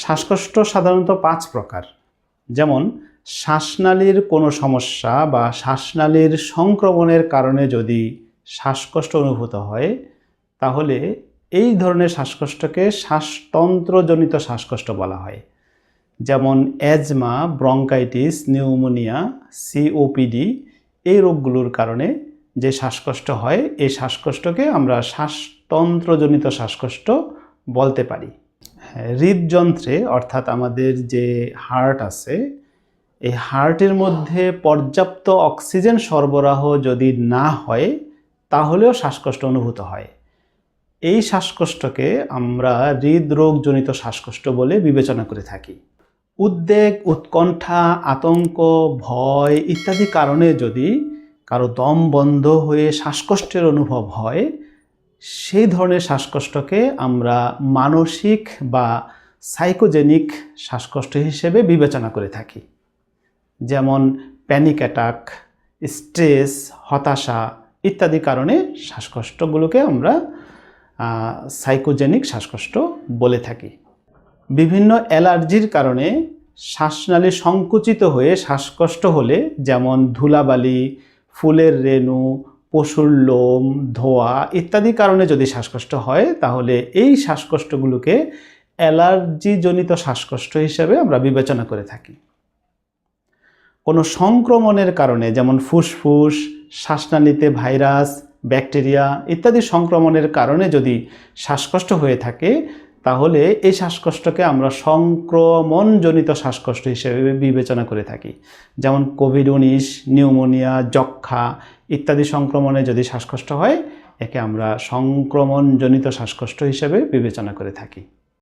শ্বাসকষ্ট সাধারণত পাঁচ প্রকার। যেমন, শ্বাসনালীর কোনো সমস্যা বা শ্বাসনালীর সংক্রমণের কারণে যদি শ্বাসকষ্ট অনুভূত হয়, তাহলে এই ধরনের শ্বাসকষ্টকে শ্বাসতন্ত্রজনিত শ্বাসকষ্ট বলা হয়। যেমন অ্যাজমা ব্রঙ্কাইটিস, নিউমোনিয়া সিওপিডি এই রোগগুলোর কারণে যে শ্বাসকষ্ট হয়, এই শ্বাসকষ্টকে আমরা শ্বাসতন্ত্রজনিত শ্বাসকষ্ট বলতে পারি। হৃদযন্ত্রে, অর্থাৎ আমাদের যে হার্ট আছে, এই হার্টের মধ্যে পর্যাপ্ত অক্সিজেন সরবরাহ যদি না হয়, তাহলেও শ্বাসকষ্ট অনুভূত হয়। এই শ্বাসকষ্টকে আমরা হৃদরোগজনিত শ্বাসকষ্ট বলে বিবেচনা করে থাকি। উদ্বেগ, উৎকণ্ঠা, আতঙ্ক, ভয় ইত্যাদি কারণে যদি কারও দম বন্ধ হয়ে শ্বাসকষ্টের অনুভব হয় সেই ধরনের শ্বাসকষ্টকে আমরা মানসিক বা সাইকোজেনিক শ্বাসকষ্ট হিসেবে বিবেচনা করে থাকি। যেমন প্যানিক অ্যাটাক স্ট্রেস হতাশা ইত্যাদি কারণে শ্বাসকষ্টগুলোকে আমরা সাইকোজেনিক শ্বাসকষ্ট বলে থাকি। বিভিন্ন অ্যালার্জির কারণে শ্বাসনালী সংকুচিত হয়ে শ্বাসকষ্ট হলে, যেমন ধুলাবালি, ফুলের রেণু পশুর লোম, ধোয়া ইত্যাদি কারণে যদি শ্বাসকষ্ট হয়, তাহলে এই শ্বাসকষ্টগুলোকে অ্যালার্জিজনিত শ্বাসকষ্ট হিসেবে আমরা বিবেচনা করে থাকি। কোনো সংক্রমণের কারণে যেমন ফুসফুস, শ্বাসনালীতে ভাইরাস, ব্যাকটেরিয়া ইত্যাদি সংক্রমণের কারণে যদি শ্বাসকষ্ট হয়ে থাকে তাহলে এই শ্বাসকষ্টকে আমরা সংক্রমণজনিত শ্বাসকষ্ট হিসেবে বিবেচনা করে থাকি। যেমন কোভিড উনিশ নিউমোনিয়া যক্ষা ইত্যাদি সংক্রমণে যদি শ্বাসকষ্ট হয়, একে আমরা সংক্রমণজনিত শ্বাসকষ্ট হিসেবে বিবেচনা করে থাকি।